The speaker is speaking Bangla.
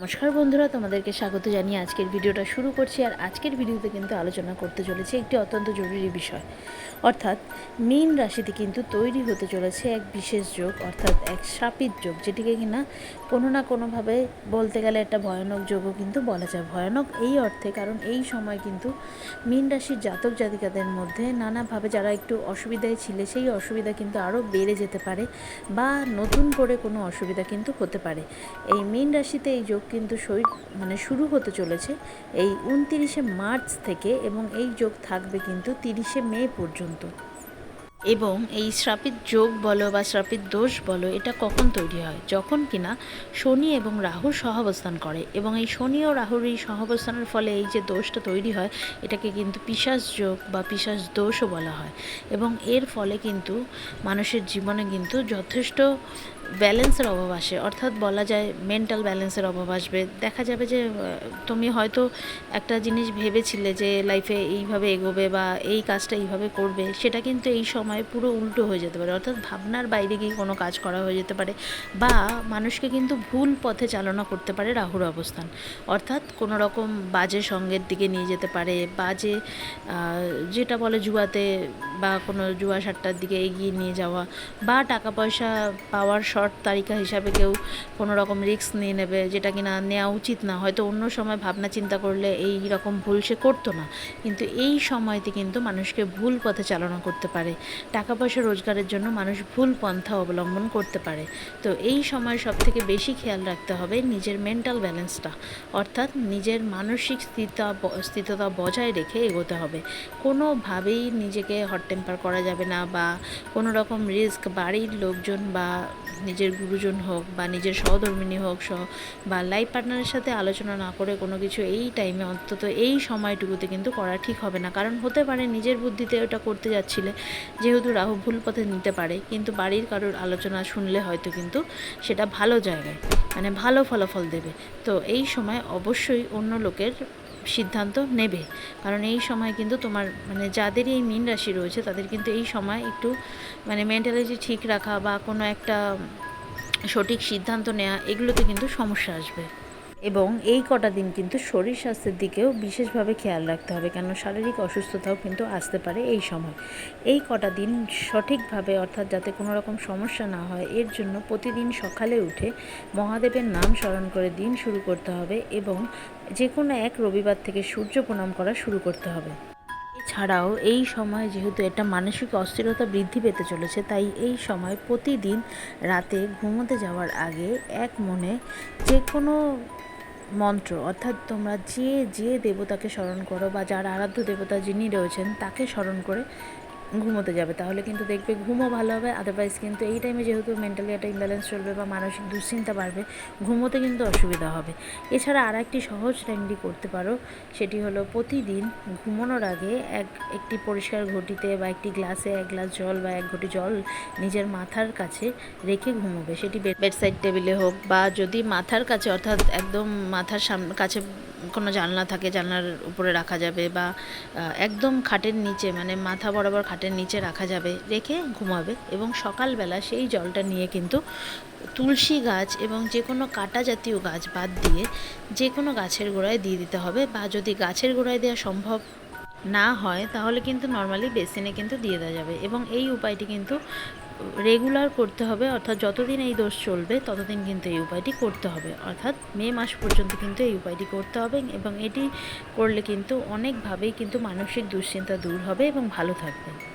নমস্কার বন্ধুরা, তোমাদেরকে স্বাগত জানিয়ে আজকের ভিডিওটা শুরু করছি। আর আজকের ভিডিওতে কিন্তু আলোচনা করতে চলেছে একটি অত্যন্ত জরুরি বিষয়। অর্থাৎ মীন রাশিতে কিন্তু তৈরি হতে চলেছে এক বিশেষ যোগ, অর্থাৎ এক শাপিত যোগ, যেটিকে কিনা কোনো না কোনোভাবে বলতে গেলে একটা ভয়ানক যোগও কিন্তু বলা যায়। ভয়ানক এই অর্থে, কারণ এই সময় কিন্তু মীন রাশির জাতক জাতিকাদের মধ্যে নানাভাবে যারা একটু অসুবিধায় ছিলে, সেই অসুবিধা কিন্তু আরও বেড়ে যেতে পারে বা নতুন করে কোনো অসুবিধা কিন্তু হতে পারে। এই মীন রাশিতে এই যোগ কিন্তু শরীর মানে শুরু হতে চলেছে এই উনতিরিশে মার্চ থেকে এবং এই যোগ থাকবে কিন্তু তিরিশে মে পর্যন্ত। এবং এই শ্রাপিত যোগ বলো বা শ্রাপিত দোষ বলো, এটা কখন তৈরি হয়? যখন কিনা শনি এবং রাহু সহাবস্থান করে এবং এই শনি ও রাহুর এই সহাবস্থানের ফলে এই যে দোষটা তৈরি হয়, এটাকে কিন্তু পিশাচ যোগ বা পিশাচ দোষও বলা হয়। এবং এর ফলে কিন্তু মানুষের জীবনে কিন্তু যথেষ্ট ব্যালেন্সের অভাব আসে। অর্থাৎ বলা যায় মেন্টাল ব্যালেন্সের অভাব আসবে। দেখা যাবে যে তুমি হয়তো একটা জিনিস ভেবেছিলে যে, লাইফে এইভাবে এগোবে বা এই কাজটা এইভাবে করবে। সেটা কিন্তু এই সময় পুরো উল্টো হয়ে যেতে পারে। অর্থাৎ ভাবনার বাইরে গিয়ে কোনো কাজ করা হয়ে যেতে পারে বা মানুষকে কিন্তু ভুল পথে চালনা করতে পারে রাহুর অবস্থান। অর্থাৎ কোনো রকম বাজে সঙ্গের দিকে নিয়ে যেতে পারে, বাজে যেটা বলে জুয়াতে বা কোনো জুয়া সাট্টার দিকে এগিয়ে নিয়ে যাওয়া বা টাকা পয়সা পাওয়ার শর্ট তালিকা হিসাবে কেউ কোনো রকম রিস্ক নিয়ে নেবে যেটা কিনা নেওয়া উচিত না। হয়তো অন্য সময় ভাবনা চিন্তা করলে এই রকম ভুল সে করতো না। কিন্তু এই সময়তে কিন্তু মানুষকে ভুল পথে চালনা করতে পারে। টাকা পয়সা রোজগারের জন্য মানুষ ভুল পন্থা অবলম্বন করতে পারে। তো এই সময় সব থেকে বেশি খেয়াল রাখতে হবে নিজের মেন্টাল ব্যালেন্সটা অর্থাৎ নিজের মানসিক স্থিতা স্থিততা বজায় রেখে এগোতে হবে। কোনোভাবেই নিজেকে হট টেম্পার করা যাবে না বা কোনো রকম রিস্ক বাড়ির লোকজন বা নিজের গুরুজন হোক বা নিজের সহধর্মিনী হোক সহ বা লাইফ পার্টনারের সাথে আলোচনা না করে কোনো কিছু এই টাইমে অন্তত এই সময়টুকুতে কিন্তু করা ঠিক হবে না। কারণ হতে পারে নিজের বুদ্ধিতে ওটা করতে যাচ্ছিলে যেহেতু রাহু ভুল পথে নিতে পারে, কিন্তু বাড়ির কারোর আলোচনা শুনলে হয়তো কিন্তু সেটা ভালো জায়গায় মানে ভালো ফলাফল দেবে। তো এই সময় অবশ্যই অন্য লোকের সিদ্ধান্ত নেবে। কারণ এই সময় কিন্তু তোমার মানে যাদেরই এই মীন রাশি রয়েছে, তাদের কিন্তু এই সময় একটু মানে মেন্টালিটি ঠিক রাখা বা কোনো একটা সঠিক সিদ্ধান্ত নেওয়া এগুলোতে কিন্তু সমস্যা আসবে। এবং এই কটা দিন কিন্তু শরীর স্বাস্থ্যের দিকেও বিশেষভাবে খেয়াল রাখতে হবে কেন শারীরিক অসুস্থতাও কিন্তু আসতে পারে এই সময়। এই কটা দিন সঠিকভাবে, অর্থাৎ যাতে কোনো রকম সমস্যা না হয়, এর জন্য প্রতিদিন সকালে উঠে মহাদেবের নাম স্মরণ করে দিন শুরু করতে হবে এবং যে কোনো এক রবিবার থেকে সূর্য প্রণাম করা শুরু করতে হবে। এছাড়াও এই সময় যেহেতু এটা মানসিক অস্থিরতা বৃদ্ধি পেতে চলেছে, তাই এই সময় প্রতিদিন রাতে ঘুমোতে যাওয়ার আগে এক মনে যে কোনো মন্ত্র, অর্থাৎ তোমরা যে যে দেবতাকে স্মরণ করো বা যার আরাধ্য দেবতা যিনি রয়েছেন, তাকে স্মরণ করে ঘুমোতে যাবে, তাহলে কিন্তু দেখবে ঘুমও ভালো হবে আদারওয়াইজ কিন্তু এই টাইমে যেহেতু মেন্টালি একটা ইমব্যালেন্স চলবে বা মানসিক দুশ্চিন্তা বাড়বে, ঘুমোতে কিন্তু অসুবিধা হবে। এছাড়া আর একটি সহজ রেমেডি করতে পারো, সেটি হলো প্রতিদিন ঘুমানোর আগে এক, একটি পরিষ্কার ঘটিতে বা একটি গ্লাসে এক গ্লাস জল বা এক ঘটি জল নিজের মাথার কাছে রেখে ঘুমোবে, সেটি বেডসাইড টেবিলে হোক বা যদি মাথার কাছে অর্থাৎ একদম মাথার সামনে কাছে কোনো জানলা থাকে, জানলার উপরে রাখা যাবে বা একদম খাটের নিচে মানে মাথা বরাবর খাটের নিচে রাখা যাবে, রেখে ঘুমাবে এবং সকালবেলা সেই জলটা নিয়ে কিন্তু তুলসী গাছ এবং যে কোনো কাটা জাতীয় গাছ বাদ দিয়ে যে কোনো গাছের গোড়ায় দিয়ে দিতে হবে বা যদি গাছের গোড়ায় দেওয়া সম্ভব না হয় তাহলে কিন্তু নর্মালি বেসিনে কিন্তু দিয়ে দেওয়া যাবে এবং এই উপায়টি কিন্তু রেগুলার করতে হবে, অর্থাৎ যতদিন এই দোষ চলবে, ততদিন কিন্তু এই উপায়টি করতে হবে। অর্থাৎ মে মাস পর্যন্ত কিন্তু এই উপায়টি করতে হবে এবং এটি করলে কিন্তু অনেকভাবেই কিন্তু মানসিক দুশ্চিন্তা দূর হবে এবং ভালো থাকবে।